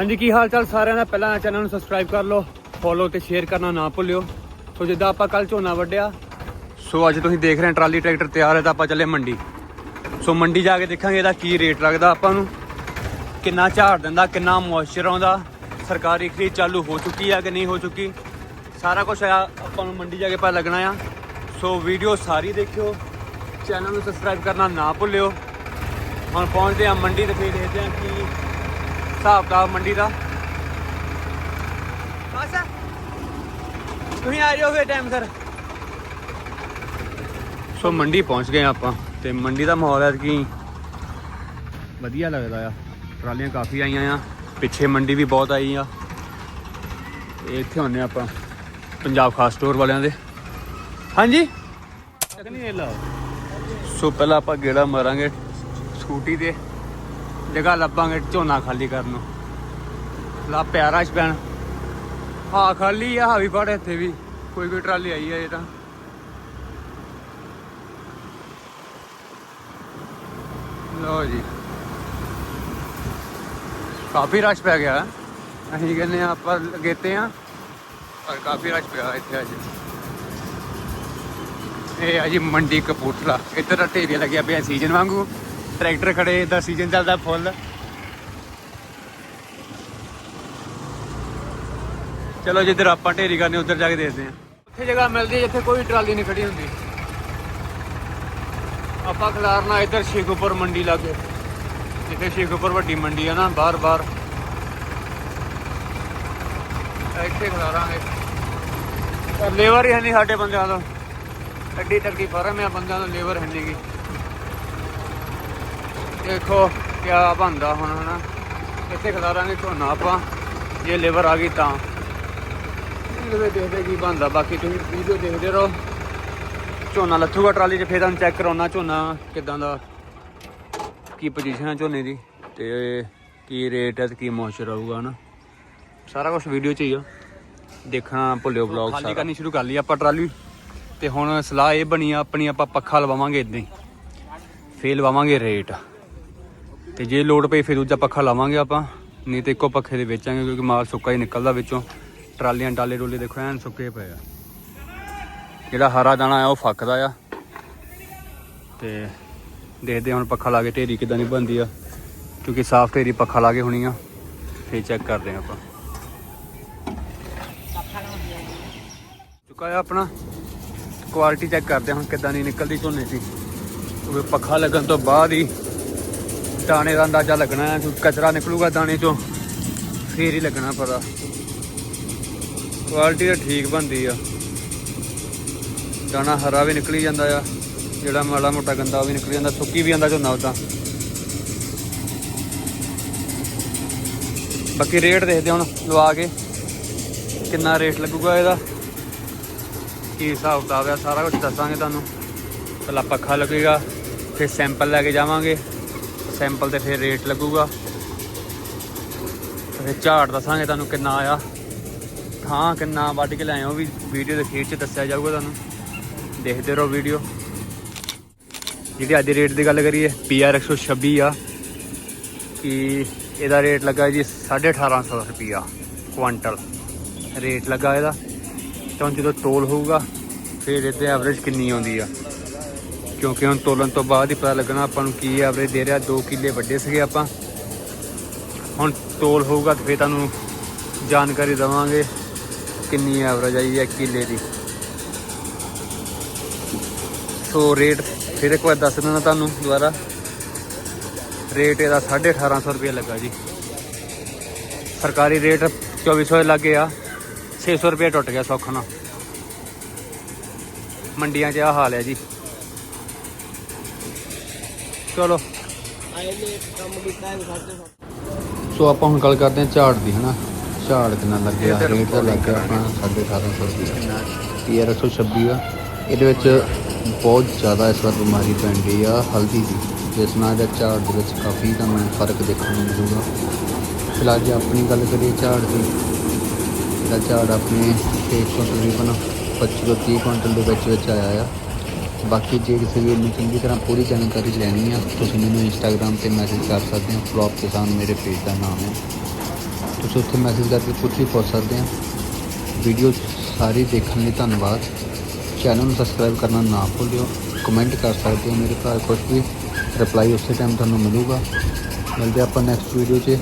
ਹਾਂਜੀ, ਕੀ ਹਾਲ ਚਾਲ ਸਾਰਿਆਂ ਦਾ? ਪਹਿਲਾਂ ਚੈਨਲ ਨੂੰ ਸਬਸਕ੍ਰਾਈਬ ਕਰ ਲਓ ਫੋਲੋ ਤੇ ਸ਼ੇਅਰ ਕਰਨਾ ਨਾ ਭੁੱਲਿਓ। ਸੋ ਜਿੱਦਾਂ ਆਪਾਂ ਕੱਲ ਝੋਨਾ ਵੱਢਿਆ, ਸੋ ਅੱਜ ਤੁਸੀਂ ਦੇਖ ਰਹੇ ਹੋ ਟਰਾਲੀ ਟਰੈਕਟਰ ਤਿਆਰ ਹੈ ਤਾਂ ਆਪਾਂ ਚੱਲੇ ਮੰਡੀ। ਸੋ ਮੰਡੀ ਜਾ ਕੇ ਦੇਖਾਂਗੇ ਇਹਦਾ ਕੀ ਰੇਟ ਲੱਗਦਾ ਆਪਾਂ ਨੂੰ, ਕਿੰਨਾ ਝਾੜ ਦਿੰਦਾ, ਕਿੰਨਾ ਮੋਇਸਚਰ ਆਉਂਦਾ, ਸਰਕਾਰੀ ਖਰੀਦ ਚਾਲੂ ਹੋ ਚੁੱਕੀ ਆ ਕਿ ਨਹੀਂ ਹੋ ਚੁੱਕੀ? ਸਾਰਾ ਕੁਝ ਆ ਆਪਾਂ ਨੂੰ ਮੰਡੀ ਜਾ ਕੇ ਪਤਾ ਲੱਗਣਾ ਆ। ਸੋ ਵੀਡੀਓ ਸਾਰੀ ਦੇਖਿਓ ਚੈਨਲ ਨੂੰ ਸਬਸਕ੍ਰਾਈਬ ਕਰਨਾ ਨਾ ਭੁੱਲਿਓ। ਹੁਣ ਪਹੁੰਚਦੇ ਆ ਮੰਡੀ ਤੇ ਫਿਰ ਦੇਖਦੇ ਆ ਕਿ ਹਿਸਾਬ ਦਾ ਮੰਡੀ ਦਾ। ਬਸ। ਤੁਸੀਂ ਆ ਜਾਓ ਫਿਰ ਟਾਈਮ ਸਰ। ਸੋ ਮੰਡੀ ਪਹੁੰਚ ਗਏ ਆਪਾਂ ਤੇ ਮੰਡੀ ਦਾ ਮਾਹੌਲ ਹੈ ਕਿ ਵਧੀਆ ਲੱਗਦਾ ਆ। ਟਰਾਲੀਆਂ ਕਾਫੀ ਆਈਆਂ ਆ ਪਿੱਛੇ ਮੰਡੀ ਵੀ ਬਹੁਤ ਆਈ ਆ। ਇੱਥੇ ਹੁੰਨੇ ਆਪਾਂ ਪੰਜਾਬ ਖਾਸ ਸਟੋਰ ਵਾਲਿਆਂ ਦੇ। ਹਾਂਜੀ? ਨਹੀਂ ਇਹ ਲਓ ਸੋ ਪਹਿਲਾਂ ਆਪਾਂ ਗੇੜਾ ਮਾਰਾਂਗੇ ਸਕੂਟੀ ਤੇ। ਜਗ੍ਹਾ ਲੱਭਾਂਗੇ ਝੋਨਾ ਖਾਲੀ ਕਰਨ ਨੂੰ। ਲਾ ਪਿਆਰਾ ਚ ਪੈਣ। ਹਾਂ ਖਾਲੀ ਆ ਹਾਵੀ ਪੜ ਇੱਥੇ ਵੀ। ਕੋਈ ਕੋਈ ਟਰਾਲੀ ਆਈ ਆ ਇਹ ਤਾਂ। ਲਓ ਜੀ। ਕਾਫੀ ਰਸ਼ ਪੈ ਗਿਆ। ਅਸੀਂ ਕਹਿੰਦੇ ਆ ਆਪਾਂ ਲਗੇਤੇ ਆ ਪਰ ਕਾਫੀ ਰਸ਼ ਪਿਆ ਇੱਥੇ ਅੱਜ। ਇਹ ਆ ਜੀ ਮੰਡੀ ਕਪੂਰਥਲਾ। ਇੱਧਰ ਤਾਂ ਢੇਰੀਆਂ ਲੱਗਿਆ ਪਿਆ ਸੀਜ਼ਨ ਵਾਂਗੂ। ਟਰੈਕਟਰ ਖੜੇ, ਦਾ ਸੀਜ਼ਨ ਚੱਲਦਾ ਫੁੱਲ। ਚਲੋ ਜਿੱਧਰ ਆਪਾਂ ਢੇਰੀ ਕਰਨੀ, ਉੱਧਰ ਜਾ ਕੇ ਦੇਖਦੇ ਆ ਉੱਥੇ ਜਗ੍ਹਾ ਮਿਲਦੀ ਹੈ ਜਿੱਥੇ ਕੋਈ ਟਰਾਲੀ ਨਹੀਂ ਖੜੀ ਹੁੰਦੀ। ਆਪਾਂ ਖਲਾਰਨਾ ਇੱਧਰ ਸ਼ੇਖੂਪੁਰ ਮੰਡੀ ਲਾਗੇ। ਜਿੱਥੇ ਸ਼ੇਖੂਪੁਰ ਵੱਡੀ ਮੰਡੀ ਆ ਨਾ, ਬਾਹਰ ਬਾਹਰ। ਇੱਥੇ ਖਲਾਰਾਂਗੇ। ਪਰ ਲੇਬਰ ਹੀ ਹੈ ਨਹੀਂ ਸਾਡੇ ਬੰਦਿਆਂ ਦਾ ਐਡੀ ਤੱਕੜੀ ਫਰਮ ਆ ਬੰਦਿਆਂ ਦਾ ਲੇਬਰ ਹੈ ਨਹੀਂ ਗੀ। ਦੇਖੋ ਕਿਆ ਬੰਦਾ ਹੁਣ ਹਨਾ? ਇੱਥੇ ਖਿਲਾਰਾਂਗੇ ਝੋਨਾ ਆਪਾਂ। ਜੇ ਲੇਬਰ ਆ ਗਈ ਤਾਂ। ਇਹਦੇ ਦੇਖਦੇ ਕੀ ਬੰਦਾ ਬਾਕੀ ਤੁਸੀਂ ਵੀਡੀਓ ਦੇਖਦੇ ਰਹੋ। ਝੋਨਾ ਲੱਥੂਗਾ ਟਰਾਲੀ 'ਚ ਫੇਰ ਤੁਹਾਨੂੰ ਚੈੱਕ ਕਰਾਉਣਾ ਝੋਨਾ ਕਿਦਾਂ ਦਾ ਕੀ ਪੋਜੀਸ਼ਨ ਹੈ ਝੋਨੇ ਦੀ ਤੇ ਕੀ ਰੇਟ ਹੈ ਤੇ ਕੀ ਮੌਸਰ ਆਊਗਾ ਨਾ ਸਾਰਾ ਕੁਝ ਵੀਡੀਓ 'ਚ ਹੀ ਆ। ਦੇਖਣਾ ਭੁੱਲਿਓ ਵਲੌਗ ਖਾਲੀ ਕਰਨੀ ਸ਼ੁਰੂ ਕਰ ਲਈ ਆਪਾਂ ਟਰਾਲੀ। ਤੇ ਹੁਣ ਸਲਾਹ ਇਹ ਬਣੀ ਆ ਆਪਣੀ ਆਪਾਂ ਪੱਖਾ ਲਵਾਵਾਂਗੇ ਇਦਾਂ ਹੀ। ਫੇਰ ਲਵਾਵਾਂਗੇ ਰੇਟ ਤੇ ਜੇ ਲੋਡ ਪਈ ਫਿਰ ਦੂਜਾ ਪੱਖਾ ਲਾਵਾਂਗੇ ਆਪਾਂ। ਨਹੀਂ ਤੇ ਇੱਕੋ ਪੱਖੇ ਦੇ ਵੇਚਾਂਗੇ ਕਿਉਂਕਿ ਮਾਲ ਸੁੱਕਾ ਹੀ ਨਿਕਲਦਾ ਵਿੱਚੋਂ। ਟਰਾਲੀਆਂ, ਡਾਲੇ, ਡੋਲੇ ਦੇਖੋ, ਐਨ ਸੁੱਕੇ ਪਏ ਆ। ਜਿਹੜਾ ਹਰਾ ਦਾਣਾ ਆ, ਉਹ ਫੱਕਦਾ ਆ। ਤੇ ਦੇਖਦੇ ਹਾਂ ਹੁਣ ਪੱਖਾ ਲਾ ਕੇ ਢੇਰੀ ਕਿਦਾਂ ਨਹੀਂ ਬਣਦੀ ਆ। ਕਿਉਂਕਿ ਸਾਫ਼ ਢੇਰੀ ਪੱਖਾ ਲਾ ਕੇ ਹੋਣੀ ਆ। ਫੇਰ ਚੈੱਕ ਕਰਦੇ ਆ ਆਪਾਂ। ਚੁੱਕਾ ਆ ਆਪਣਾ। ਕੁਆਲਿਟੀ ਚੈੱਕ ਕਰਦੇ ਹਾਂ ਹੁਣ ਕਿਦਾਂ ਨਹੀਂ ਨਿਕਲਦੀ ਝੋਨੇ ਦੀ। ਕਿਉਂਕਿ ਪੱਖਾ ਲੱਗਣ ਤੋਂ ਬਾਅਦ ਹੀ ਦਾਣੇ ਦਾ ਅੰਦਾਜ਼ਾ ਲੱਗਣਾ ਹੈ ਕਿਉਂਕਿ ਕਚਰਾ ਨਿਕਲੂਗਾ ਦਾਣੇ ਚੋਂ, ਫੇਰ ਹੀ ਲੱਗਣਾ ਪਤਾ। ਕੁਆਲਿਟੀ ਤਾਂ ਠੀਕ ਬਣਦੀ ਆ। ਦਾਣਾ ਹਰਾ ਵੀ ਨਿਕਲੀ ਜਾਂਦਾ ਆ, ਜਿਹੜਾ ਮਾੜਾ ਮੋਟਾ ਗੰਦਾ ਉਹ ਵੀ ਨਿਕਲੀ ਜਾਂਦਾ, ਸੁੱਕੀ ਵੀ ਜਾਂਦਾ ਝੋਨਾ ਉਦਾਂ ਬਾਕੀ ਰੇਟ ਦੇਖਦੇ ਹੁਣ, ਲਵਾ ਕੇ ਕਿੰਨਾ ਰੇਟ ਲੱਗੂਗਾ ਇਹਦਾ। ਕੀ ਹਿਸਾਬ ਕਿਤਾਬ ਆ, ਸਾਰਾ ਕੁਝ ਦੱਸਾਂਗੇ ਤੁਹਾਨੂੰ। ਪਹਿਲਾਂ ਪੱਖਾ ਲੱਗੇਗਾ, ਫਿਰ ਸੈਂਪਲ ਲੈ ਕੇ ਜਾਵਾਂਗੇ। ਸੈਂਪਲ ਤੇ ਫਿਰ ਰੇਟ ਲੱਗੂਗਾ। ਫਿਰ ਝਾੜ ਦੱਸਾਂਗੇ ਤੁਹਾਨੂੰ ਕਿੰਨਾ ਆਇਆ। ਹਾਂ ਕਿੰਨਾ ਵੱਢ ਕੇ ਲਿਆਏ ਉਹ ਵੀ ਵੀਡੀਓ ਦੇ ਖੇਤ 'ਚ ਦੱਸਿਆ ਜਾਊਗਾ ਤੁਹਾਨੂੰ। ਦੇਖਦੇ ਰਹੋ ਵੀਡੀਓ। ਜਿਹੜੀ ਅੱਜ ਰੇਟ ਦੀ ਗੱਲ ਕਰੀਏ, PR 126 ਆ। ਕਿ ਇਹਦਾ ਰੇਟ ਲੱਗਾ ਜੀ 1850 ਰੁਪਿਆ ਕੁਆਂਟਲ। ਰੇਟ ਲੱਗਾ ਇਹਦਾ। ਤਾਂ ਜਦੋਂ ਟੋਲ ਹੋਊਗਾ, ਫਿਰ ਇਹਦੇ ਐਵਰੇਜ ਕਿੰਨੀ ਆਉਂਦੀ ਆ? ਕਿਉਂਕਿ ਹੁਣ ਤੋਲਣ ਤੋਂ ਬਾਅਦ ਹੀ ਪਤਾ ਲੱਗਣਾ ਆਪਾਂ ਨੂੰ ਕੀ ਐਵਰੇਜ ਦੇ ਰਿਹਾ 2 ਕਿੱਲੇ ਵੱਡੇ ਸੀਗੇ ਆਪਾਂ। ਹੁਣ ਤੋਲ ਹੋਊਗਾ ਤੇ ਫਿਰ ਤੁਹਾਨੂੰ ਜਾਣਕਾਰੀ ਦਵਾਂਗੇ ਕਿੰਨੀ ਐਵਰੇਜ ਆਈ ਹੈ ਕਿੱਲੇ ਦੀ। ਸੋ ਰੇਟ ਫਿਰ ਇੱਕ ਵਾਰ ਦੱਸ ਦਿੰਦਾ ਤੁਹਾਨੂੰ ਦੁਬਾਰਾ। ਰੇਟ ਇਹਦਾ 1850 ਰੁਪਏ ਲੱਗਾ ਜੀ। ਸਰਕਾਰੀ ਰੇਟ 2400 ਦੇ ਲੱਗੇ ਆ 600 ਰੁਪਏ ਟੁੱਟ ਗਿਆ ਸੌਖਾ ਨਾਲ। ਮੰਡੀਆਂ 'ਚ ਆ ਹਾਲ ਹੈ ਜੀ। ਚਲੋ। ਸੋ ਆਪਾਂ ਹੁਣ ਗੱਲ ਕਰਦੇ ਹਾਂ ਝਾੜ ਦੀ ਹਨਾ? ਝਾੜ ਕਿੰਨਾ ਲੱਗਿਆ ਰੇਟ ਦਾ ਲੱਗਿਆ ਆਪਣਾ 1850 ਰੁਪਏ। ਪੀਆਰ 126 ਆ। ਇਹਦੇ ਵਿੱਚ ਬਹੁਤ ਜ਼ਿਆਦਾ ਇਸ ਵਾਰ ਬਿਮਾਰੀ ਪੈਂਦੀ ਆ ਹਲਦੀ ਦੀ। ਜਿਸ ਨਾਲ ਇਹਦਾ ਝਾੜ ਦੇ ਵਿੱਚ ਕਾਫੀ ਤੁਹਾਨੂੰ ਫ਼ਰਕ ਦੇਖਣ ਨੂੰ ਮਿਲੂਗਾ। ਫਿਲਹਾਲ ਜੇ ਆਪਣੀ ਗੱਲ ਕਰੀਏ ਝਾੜ ਦੀ ਇਹਦਾ ਝਾੜ ਆਪਣੇ ਖੇਤ ਤੋਂ ਤਕਰੀਬਨ 25 ਤੋਂ 30 ਕੁਇੰਟਲ ਦੇ ਵਿੱਚ ਵਿੱਚ ਆਇਆ ਆ। ਬਾਕੀ ਜੇ ਕਿਸੇ ਵੀ ਨੂੰ ਚੰਗੀ ਤਰ੍ਹਾਂ ਪੂਰੀ ਜਾਣਕਾਰੀ ਲੈਣੀ ਆ, ਤੁਸੀਂ ਮੈਨੂੰ ਇੰਸਟਾਗ੍ਰam ਤੇ ਮੈਸੇਜ ਕਰ ਸਕਦੇ ਹੋ ਫਲੌਪ ਕਿਸਾਨ ਮੇਰੇ ਪੇਜ ਦਾ ਨਾਮ ਹੈ। ਤੁਸੀਂ ਉੱਥੇ ਮੈਸੇਜ ਕਰਕੇ ਕੁਝ ਵੀ ਪੁੱਛ ਸਕਦੇ ਆ। ਵੀਡੀਓ ਸਾਰੀ ਦੇਖਣ ਲਈ ਧੰਨਵਾਦ। ਚੈਨਲ ਨੂੰ ਸਬਸਕ੍ਰਾਈਬ ਕਰਨਾ ਨਾ ਭੁੱਲਿਓ। ਕਮੈਂਟ ਕਰ ਸਕਦੇ ਹੋ ਮੇਰੇ ਘਰ ਕੁਝ ਵੀ। ਰਿਪਲਾਈ ਉਸੇ ਟਾਈਮ ਤੁਹਾਨੂੰ ਮਿਲੂਗਾ। ਮਿਲਦੇ ਆਪਾਂ ਨੈਕਸਟ ਵੀਡੀਓ 'ਚ।